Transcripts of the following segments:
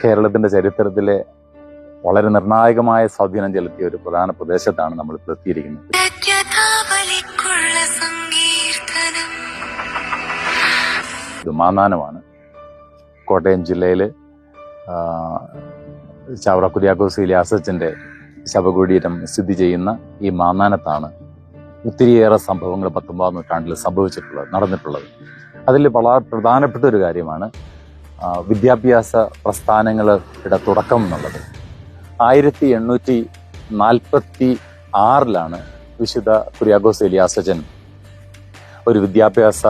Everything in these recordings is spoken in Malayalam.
കേരളത്തിന്റെ ചരിത്രത്തിലെ വളരെ നിർണായകമായ സ്വാധീനം ചെലുത്തിയ ഒരു പ്രധാന പ്രദേശത്താണ് നമ്മൾ ഇപ്പോൾ എത്തിയിരിക്കുന്നത് ഇത് മാന്നാനമാണ്. കോട്ടയം ജില്ലയിൽ ചാവറ കുര്യാക്കോസ് ഇലിയാസച്ചന്റെ ശവകുടീരം സ്ഥിതി ചെയ്യുന്ന ഈ മാന്നാനത്താണ് ഒത്തിരിയേറെ സംഭവങ്ങൾ പത്തൊമ്പതാം നൂറ്റാണ്ടിൽ സംഭവിച്ചിട്ടുള്ളത് നടന്നിട്ടുള്ളത്. അതിൽ വളരെ പ്രധാനപ്പെട്ട ഒരു കാര്യമാണ് വിദ്യാഭ്യാസ പ്രസ്ഥാനങ്ങളുടെ തുടക്കം എന്നുള്ളത്. ആയിരത്തി എണ്ണൂറ്റി നാൽപ്പത്തി ആറിലാണ് വിശുദ്ധ കുര്യാഗോസ് എലിയാസജൻ ഒരു വിദ്യാഭ്യാസ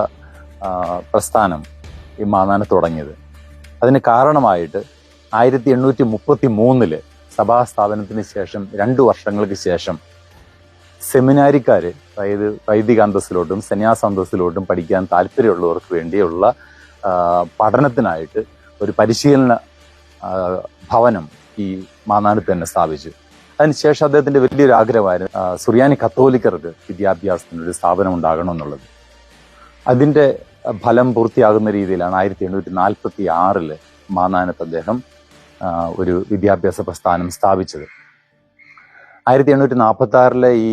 പ്രസ്ഥാനം ഈ മാന്നാനത്ത് തുടങ്ങിയത്. അതിന് കാരണമായിട്ട് ആയിരത്തി എണ്ണൂറ്റി മുപ്പത്തി മൂന്നിൽ സഭാസ്ഥാപനത്തിന് ശേഷം രണ്ടു വർഷങ്ങൾക്ക് ശേഷം സെമിനാരിക്കാർ അതായത് വൈദിക അന്തസ്സിലോട്ടും സന്യാസ അന്തസ്സിലോട്ടും പഠിക്കാൻ താല്പര്യമുള്ളവർക്ക് വേണ്ടിയുള്ള പഠനത്തിനായിട്ട് ഒരു പരിശീലന ഭവനം ഈ മാന്നാനത്ത് തന്നെ സ്ഥാപിച്ചു. അതിനുശേഷം അദ്ദേഹത്തിന്റെ വലിയൊരു ആഗ്രഹമായിരുന്നു സുറിയാനി കത്തോലിക്കർക്ക് വിദ്യാഭ്യാസത്തിന് ഒരു സ്ഥാപനം ഉണ്ടാകണം എന്നുള്ളത് അതിന്റെ ഫലം പൂർത്തിയാകുന്ന രീതിയിലാണ് ആയിരത്തി എണ്ണൂറ്റി നാൽപ്പത്തി ആറിൽ മാന്നാനത്ത് അദ്ദേഹം ഒരു വിദ്യാഭ്യാസ പ്രസ്ഥാനം സ്ഥാപിച്ചത്. ആയിരത്തി എണ്ണൂറ്റി നാൽപ്പത്തി ആറിലെ ഈ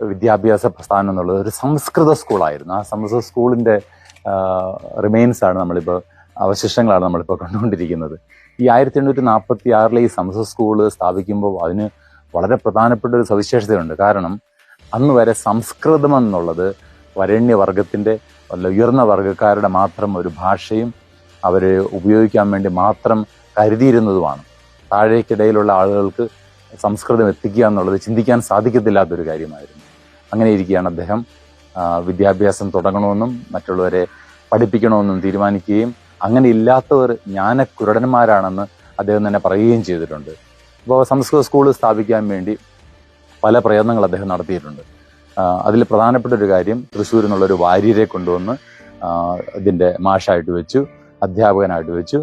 വിദ്യാഭ്യാസ പ്രസ്ഥാനം എന്നുള്ളത് ഒരു സംസ്കൃത സ്കൂളായിരുന്നു. ആ സംസ്കൃത സ്കൂളിന്റെ റിമെയിൻസ് ആണ് നമ്മളിപ്പോൾ അവശിഷ്ടങ്ങളാണ് നമ്മളിപ്പോൾ കണ്ടുകൊണ്ടിരിക്കുന്നത്. ഈ ആയിരത്തി എണ്ണൂറ്റി നാൽപ്പത്തി ആറിലെ ഈ സംസ്കൃത സ്കൂൾ സ്ഥാപിക്കുമ്പോൾ അതിന് വളരെ പ്രധാനപ്പെട്ട ഒരു സവിശേഷതയുണ്ട്. കാരണം അന്ന് വരെ സംസ്കൃതം എന്നുള്ളത് വരണ്യവർഗത്തിന്റെ വല്ല ഉയർന്ന വർഗക്കാരുടെ മാത്രം ഒരു ഭാഷയും അവർ ഉപയോഗിക്കാൻ വേണ്ടി മാത്രം കരുതിയിരുന്നതുമാണ്. താഴേക്കിടയിലുള്ള ആളുകൾക്ക് സംസ്കൃതം എത്തിക്കുക എന്നുള്ളത് ചിന്തിക്കാൻ സാധിക്കത്തില്ലാത്തൊരു കാര്യമായിരുന്നു. അങ്ങനെ ഇരിക്കുകയാണ് അദ്ദേഹം. വിദ്യാഭ്യാസം തുടങ്ങണമെന്നും മറ്റുള്ളവരെ പഠിപ്പിക്കണമെന്നും തീരുമാനിക്കുകയും അങ്ങനെ ഇല്ലാത്തവർ ജ്ഞാനക്കുരടന്മാരാണെന്ന് അദ്ദേഹം തന്നെ പറയുകയും ചെയ്തിട്ടുണ്ട്. അപ്പോൾ സംസ്കൃത സ്കൂൾ സ്ഥാപിക്കാൻ വേണ്ടി പല പ്രയത്നങ്ങൾ അദ്ദേഹം നടത്തിയിട്ടുണ്ട്. അതിൽ പ്രധാനപ്പെട്ട ഒരു കാര്യം തൃശ്ശൂരിൽ നിന്നുള്ള ഒരു വാര്യരെ കൊണ്ടുവന്ന് ഇതിന്റെ മാഷായിട്ട് വെച്ചു അധ്യാപകനായിട്ട് വെച്ചു.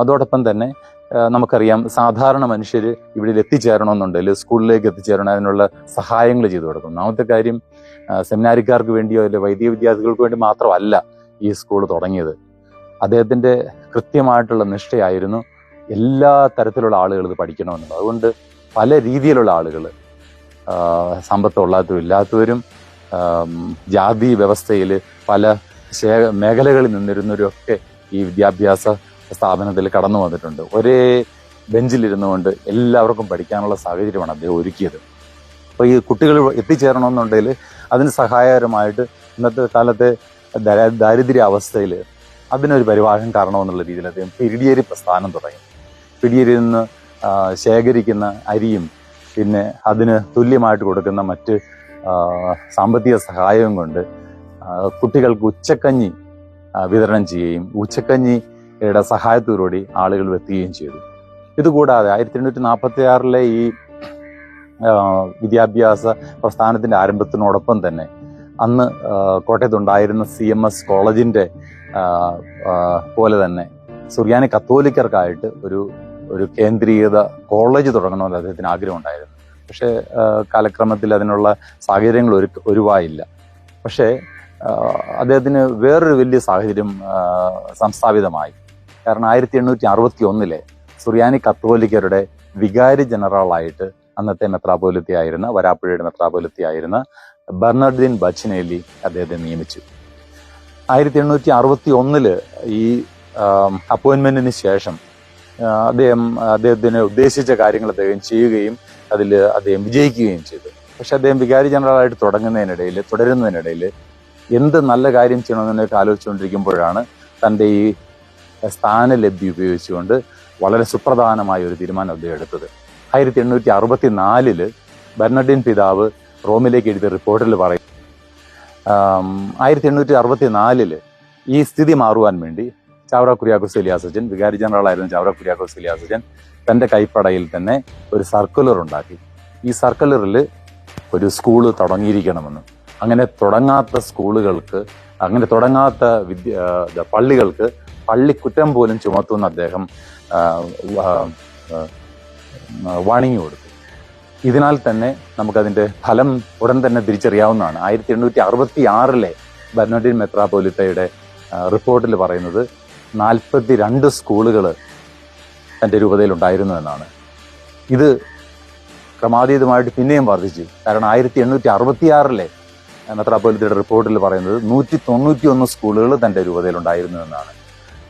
അതോടൊപ്പം തന്നെ നമുക്കറിയാം സാധാരണ മനുഷ്യർ ഇവിടെ എത്തിച്ചേരണമെന്നുണ്ടെങ്കിൽ സ്കൂളിലേക്ക് എത്തിച്ചേരണം അതിനുള്ള സഹായങ്ങൾ ചെയ്തു കൊടുക്കും. ഒന്നാമത്തെ കാര്യം സെമിനാരിക്കാർക്ക് വേണ്ടിയോ അല്ലെങ്കിൽ വൈദ്യ വിദ്യാർത്ഥികൾക്ക് വേണ്ടി മാത്രമല്ല ഈ സ്കൂൾ തുടങ്ങിയത്. അദ്ദേഹത്തിന്റെ കൃത്യമായിട്ടുള്ള നിഷ്ഠയായിരുന്നു എല്ലാ തരത്തിലുള്ള ആളുകൾ ഇത് പഠിക്കണമെന്നുള്ളത്. അതുകൊണ്ട് പല രീതിയിലുള്ള ആളുകൾ സമ്പത്തുള്ളാത്തവരും ഇല്ലാത്തവരും ജാതി വ്യവസ്ഥയിൽ പല മേഖലകളിൽ നിന്നിരുന്നവരും ഒക്കെ ഈ വിദ്യാഭ്യാസ സ്ഥാപനത്തിൽ കടന്നു വന്നിട്ടുണ്ട്. ഒരേ ബെഞ്ചിലിരുന്നു കൊണ്ട് എല്ലാവർക്കും പഠിക്കാനുള്ള സാഹചര്യമാണ് അദ്ദേഹം ഒരുക്കിയത്. അപ്പോൾ ഈ കുട്ടികൾ എത്തിച്ചേരണമെന്നുണ്ടെങ്കിൽ അതിന് സഹായകരമായിട്ട് ഇന്നത്തെ കാലത്തെ ദാരിദ്ര്യ അവസ്ഥയിൽ അതിനൊരു പരിവാഹം കാരണമെന്നുള്ള രീതിയിൽ അദ്ദേഹം പിടിയേരി പ്രസ്ഥാനം തുടങ്ങി. പിടിയേരിയിൽ നിന്ന് ശേഖരിക്കുന്ന അരിയും പിന്നെ അതിന് തുല്യമായിട്ട് കൊടുക്കുന്ന മറ്റ് സാമ്പത്തിക സഹായവും കൊണ്ട് കുട്ടികൾക്ക് ഉച്ചക്കഞ്ഞി വിതരണം ചെയ്യുകയും ഉച്ചക്കഞ്ഞിയുടെ സഹായത്തോടുകൂടി ആളുകൾ എത്തുകയും ചെയ്തു. ഇതുകൂടാതെ ആയിരത്തി എണ്ണൂറ്റി നാൽപ്പത്തി ആറിലെ ഈ വിദ്യാഭ്യാസ പ്രസ്ഥാനത്തിന്റെ ആരംഭത്തിനോടൊപ്പം തന്നെ അന്ന് കോട്ടയത്ത് കോട്ടയത്തുണ്ടായിരുന്ന സി എം എസ് ആ, പോലെ തന്നെ സുറിയാനി കത്തോലിക്കർക്കായിട്ട് ഒരു ഒരു കേന്ദ്രീകൃത കോളേജ് തുടങ്ങണമെന്ന് അദ്ദേഹത്തിന് ആഗ്രഹമുണ്ടായിരുന്നു. പക്ഷേ കാലക്രമത്തിൽ അതിനുള്ള സാഹചര്യങ്ങൾ ഒരു ഒരുവായില്ല. പക്ഷേ അദ്ദേഹത്തിന് വേറൊരു വലിയ സാഹചര്യം സംസ്ഥാപിതമായി. കാരണം ആയിരത്തി എണ്ണൂറ്റി അറുപത്തി ഒന്നിലെ സുറിയാനി കത്തോലിക്കരുടെ വികാരി ജനറലായിട്ട് അന്നത്തെ മെത്രാപോലിത്തിയായിരുന്ന വരാപ്പുഴയുടെ മെത്രാപോലിത്തിയായിരുന്ന ബർണർദീൻ ബച്ചനേലി അദ്ദേഹത്തെ നിയമിച്ചു. ആയിരത്തി എണ്ണൂറ്റി അറുപത്തി ഒന്നിൽ ഈ അപ്പോയിന്റ്മെന്റിന് ശേഷം അദ്ദേഹം അദ്ദേഹത്തിന് ഉദ്ദേശിച്ച കാര്യങ്ങൾ അദ്ദേഹം ചെയ്യുകയും അതിൽ അദ്ദേഹം വിജയിക്കുകയും ചെയ്തു. പക്ഷെ അദ്ദേഹം വികാരി ജനറലായിട്ട് തുടങ്ങുന്നതിനിടയിൽ തുടരുന്നതിനിടയിൽ എന്ത് നല്ല കാര്യം ചെയ്യണമെന്നൊക്കെ ആലോചിച്ചുകൊണ്ടിരിക്കുമ്പോഴാണ് തന്റെ ഈ സ്ഥാനലബ്ധി ഉപയോഗിച്ചുകൊണ്ട് വളരെ സുപ്രധാനമായ ഒരു തീരുമാനം അദ്ദേഹം എടുത്തത്. ആയിരത്തി എണ്ണൂറ്റി അറുപത്തി നാലിൽ ബെർണഡിൻ പിതാവ് റോമിലേക്ക് എഴുതിയ റിപ്പോർട്ടിൽ പറയും ആയിരത്തി എണ്ണൂറ്റി അറുപത്തി നാലിൽ ഈ സ്ഥിതി മാറുവാൻ വേണ്ടി ചാവറ കുര്യാക്കോസ് ഇലിയാസജൻ വികാരി ജനറലായിരുന്ന ചാവറ കുര്യാക്കോസ് ഇലിയാസജൻ തന്റെ കൈപ്പടയിൽ തന്നെ ഒരു സർക്കുലർ ഉണ്ടാക്കി. ഈ സർക്കുലറിൽ ഒരു സ്കൂൾ തുടങ്ങിയിരിക്കണമെന്ന്. അങ്ങനെ തുടങ്ങാത്ത സ്കൂളുകൾക്ക് അങ്ങനെ തുടങ്ങാത്ത വിദ്യ പള്ളികൾക്ക് പള്ളിക്കുറ്റം പോലും ചുമത്തുന്ന അദ്ദേഹം വാണിംഗ് കൊടുത്തു. ഇതിനാൽ തന്നെ നമുക്കതിന്റെ ഫലം ഉടൻ തന്നെ തിരിച്ചറിയാവുന്നതാണ്. ആയിരത്തി എണ്ണൂറ്റി അറുപത്തി ആറിലെ ബർണോഡിൻ മെത്രാപോലിത്തയുടെ റിപ്പോർട്ടിൽ പറയുന്നത് നാൽപ്പത്തി രണ്ട് സ്കൂളുകൾ തന്റെ രൂപതയിലുണ്ടായിരുന്നു എന്നാണ്. ഇത് ക്രമാതീതമായിട്ട് പിന്നെയും വർദ്ധിച്ചു. കാരണം ആയിരത്തി എണ്ണൂറ്റി അറുപത്തിയാറിലെ മെത്രാപോലിത്തയുടെ റിപ്പോർട്ടിൽ പറയുന്നത് നൂറ്റി തൊണ്ണൂറ്റി ഒന്ന് സ്കൂളുകൾ തന്റെ രൂപതയിലുണ്ടായിരുന്നു എന്നാണ്.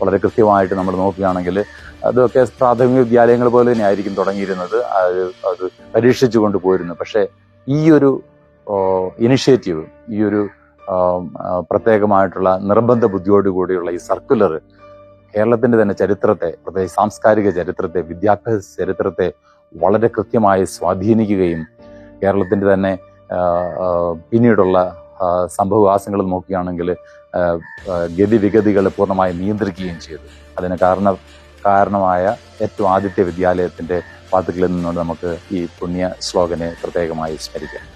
വളരെ കൃത്യമായിട്ട് നമ്മൾ നോക്കുകയാണെങ്കിൽ അതൊക്കെ പ്രാഥമിക വിദ്യാലയങ്ങൾ പോലെ തന്നെ ആയിരിക്കും തുടങ്ങിയിരുന്നത്. അത് അത് പരീക്ഷിച്ചു കൊണ്ടുപോയിരുന്നു പക്ഷേ ഈ ഒരു ഇനിഷ്യേറ്റീവ് ഈ ഒരു പ്രത്യേകമായിട്ടുള്ള നിർബന്ധ ബുദ്ധിയോടുകൂടിയുള്ള ഈ സർക്കുലർ കേരളത്തിന്റെ തന്നെ ചരിത്രത്തെ പ്രത്യേകിച്ച് സാംസ്കാരിക ചരിത്രത്തെ വിദ്യാഭ്യാസ ചരിത്രത്തെ വളരെ കൃത്യമായി സ്വാധീനിക്കുകയും കേരളത്തിന്റെ തന്നെ പിന്നീടുള്ള ആ, സംഭവവികാസങ്ങൾ നോക്കുകയാണെങ്കിൽ ഗതിവിഗതികളെ പൂർണമായി നിയന്ത്രിക്കുകയും ചെയ്തു. അതിന് കാരണ കാരണമായ ഏറ്റവും ആദ്യത്തെ വിദ്യാലയത്തിന്റെ വാക്കുകളിൽ നിന്നുകൊണ്ട് നമുക്ക് ഈ പുണ്യ ശ്ലോകനെ പ്രത്യേകമായി സ്മരിക്കാം.